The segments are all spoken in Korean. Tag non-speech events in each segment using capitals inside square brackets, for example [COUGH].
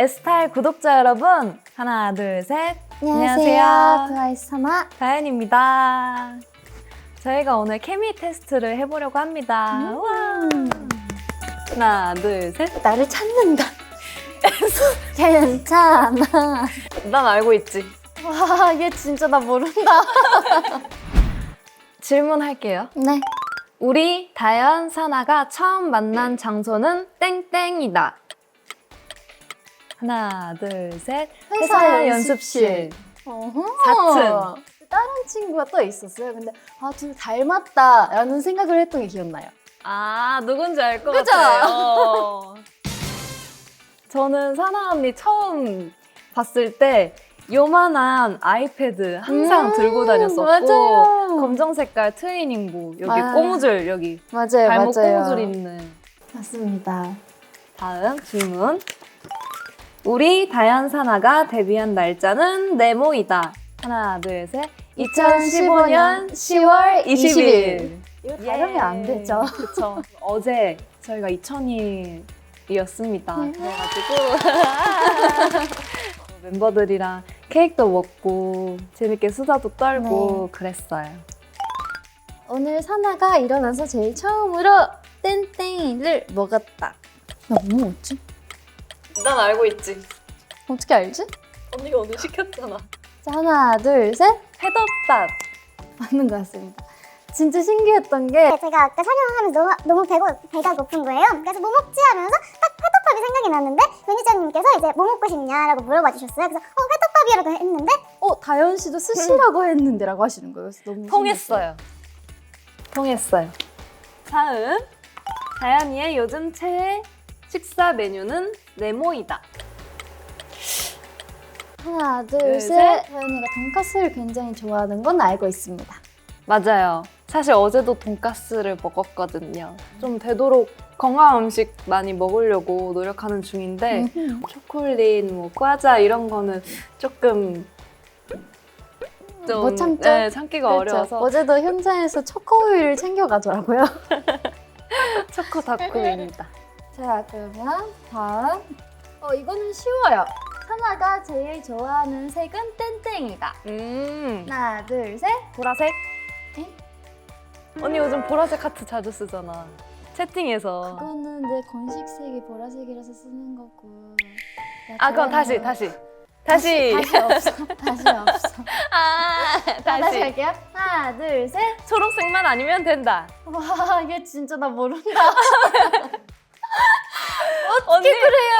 에스타일 구독자 여러분, 하나, 둘, 셋. 안녕하세요. 트와이스 하나. 다현입니다. 저희가 오늘 케미 테스트를 해보려고 합니다. 우와. 하나, 둘, 셋. 나를 찾는다. 괜찮아. 난 알고 있지. 와, 얘 진짜 나 모른다. [LAUGHS] 질문할게요. 네. 우리 다현, 사나가 처음 만난 장소는 땡땡이다. 하나, 둘, 셋. 회사 연습실. 어허. 다른 친구가 또 있었어요. 근데 아, 둘 닮았다라는 생각을 했던 게 기억나요. 아, 누군지 알 것 그죠? 같아요. 저는 사나 언니 처음 봤을 때 요만한 아이패드 항상 음, 들고 다녔었고 맞아요. 검정 색깔 트레이닝복 여기 아. 고무줄 여기 맞아요, 발목 맞아요. 고무줄 있는 맞습니다. 다음 질문 우리 다현 사나가 데뷔한 날짜는 네모이다 하나 둘 셋 2015년 10월 20일 이거 다르면 안 되죠. 그쵸 어제 저희가 2000일이었습니다 네. 그래가지고 [LAUGHS] 멤버들이랑 케이크도 먹고 재밌게 수다도 떨고 그랬어요 오늘 사나가 일어나서 제일 처음으로 땡땡이를 먹었다. 나뭐 먹었지? 난 알고 있지 어떻게 알지? 언니가 오늘 시켰잖아 자, 하나, 둘, 셋. 회덮밥 맞는 것 같습니다. 진짜 신기했던 게 네, 제가 아까 촬영하면서 너무, 너무 배고, 배가 고픈 거예요. 그래서 뭐 먹지 하면서 딱 회덮밥이 생각이 났는데 매니저님께서 이제 뭐 먹고 싶냐라고 물어봐 주셨어요. 그래서 어 회덮밥이라고 했는데 어, 다현 씨도 스시라고 했는데 라고 하시는 거예요. 그래서 너무 통했어요. 통했어요. 다음 다현이의 요즘 최애 식사 메뉴는 네모이다. 하나, 둘, 둘, 셋. 셋. 다현이가 돈까스를 굉장히 좋아하는 건 알고 있습니다. 맞아요. 사실 어제도 돈가스를 먹었거든요. 좀 되도록 건강한 음식 많이 먹으려고 노력하는 중인데 음흠. 초콜릿, 뭐 과자 이런 거는 조금 좀 못 참죠? 네, 참기가 그렇죠. 어려워서 어제도 현장에서 초코우유를 챙겨가더라고요. [LAUGHS] 초코 닭국입니다. 자, 그러면 다음. 어, 이거는 쉬워요. 하나가 제일 좋아하는 색은 땡땡이다. 음, 하나, 둘, 셋. 보라색. 에? 언니 요즘 보라색 하트 자주 쓰잖아. 채팅에서. 그거는 내 건식색이 보라색이라서 쓰는 거고. 나아 그럼 다시 다시 다시. 다시 없어. [LAUGHS] 다시 없어. 아 다시. 할게요. 하나, 둘, 셋. 초록색만 아니면 된다. 와, 얘 진짜 나 모른다. [LAUGHS] 언니 그래요.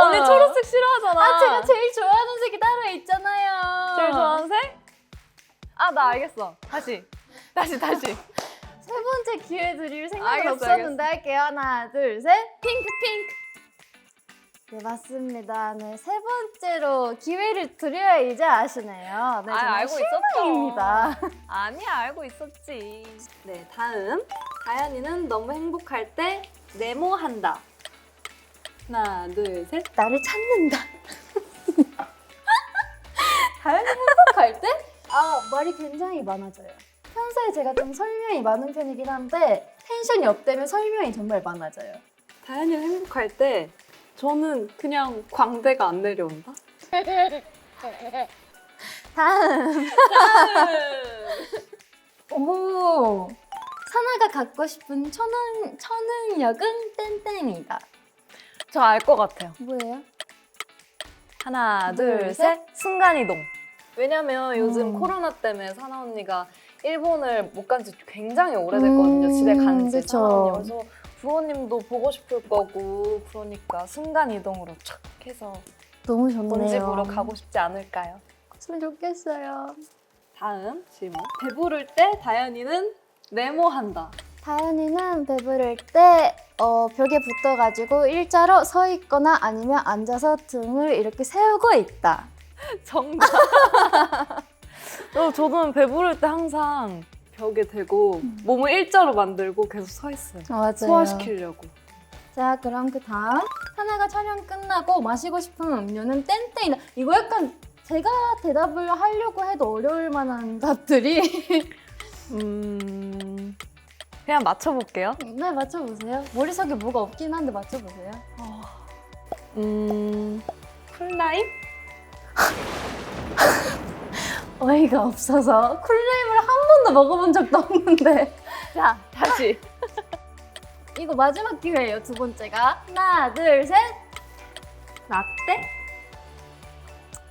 언니 초록색 싫어하잖아. 아, 제가 제일 좋아하는 색이 따로 있잖아요. 제일 좋아하는 색? 아 나 알겠어. 다시 [LAUGHS] 다시 다시. 세 번째 기회 드릴 생각은 알겠어, 없었는데 할게요. 하나, 둘, 셋. 핑크, 핑크. 네, 맞습니다. 네, 세 번째로 기회를 드려야 이제 아시네요. 네, 아, 정말 알고 실망입니다. [LAUGHS] 아니야 알고 있었지. 네 다음 다현이는 너무 행복할 때 네모한다. 하나 둘 셋. 나를 찾는다. [LAUGHS] 다현이 행복할 때? 아, 말이 굉장히 많아져요. 평소에 제가 좀 설명이 많은 편이긴 한데 텐션이 업되면 설명이 정말 많아져요. 다현이가 행복할 때 저는 그냥 광대가 안 내려온다. [LAUGHS] 다음. [LAUGHS] 오. 사나가 갖고 싶은 천은 천은 역은 땡땡이다. 저 알 것 같아요. 뭐예요? 하나, 둘, 둘, 셋. 셋. 순간이동. 왜냐면 요즘 음. 코로나 때문에 사나 언니가 일본을 못 간 지 굉장히 오래됐거든요. 음, 집에 간 지. 그쵸. 사나 언니. 그래서 부모님도 보고 싶을 거고 그러니까 순간이동으로 촥 해서 너무 본 좋네요. 집으로 가고 싶지 않을까요? 좀 좋겠어요. 다음 질문. 배부를 때 다현이는 네모한다. 다현이는 배부를 때 어, 벽에 붙어가지고 일자로 서 있거나 아니면 앉아서 등을 이렇게 세우고 있다. [LAUGHS] 정답. 어, 저는 배부를 때 항상 벽에 대고 몸을 일자로 만들고 계속 서 있어요. 맞아요. 소화시키려고. 자, 그럼 그 다음 하나가 촬영 끝나고 마시고 싶은 음료는 땡땡이다. 이거 약간 제가 대답을 하려고 해도 어려울 만한 [LAUGHS] 답들이 음, 그냥 맞춰볼게요. 네 맞춰보세요. 머릿속에 뭐가 없긴 한데 맞춰보세요. 음, 쿨라임? [LAUGHS] 어이가 없어서 쿨라임을 한 번도 먹어본 적도 없는데 [LAUGHS] 자, 다시. [LAUGHS] 이거 마지막 기회예요 두 번째가 하나 둘 셋 라떼?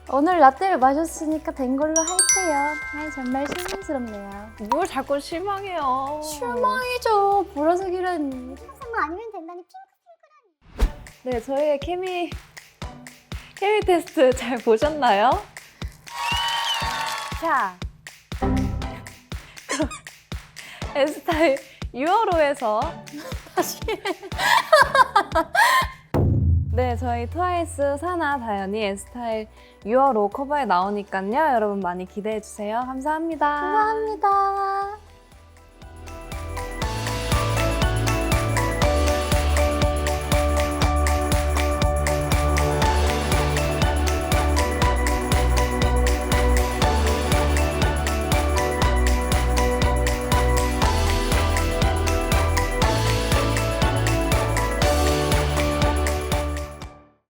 오늘 라떼를 마셨으니까 된 걸로 할게요. 아 정말 실망스럽네요. 뭘 자꾸 실망해요. 실망이죠. 보라색이라니 항상 뭐 아니면 된다니 핑크 네, 저희의 케미 케미 테스트 잘 보셨나요? 자, 그럼 S타일 6월호에서 다시 [LAUGHS] 네, 저희 트와이스 사나 다현이 S타일 6월호 커버에 나오니까요. 여러분 많이 기대해 주세요. 감사합니다. 감사합니다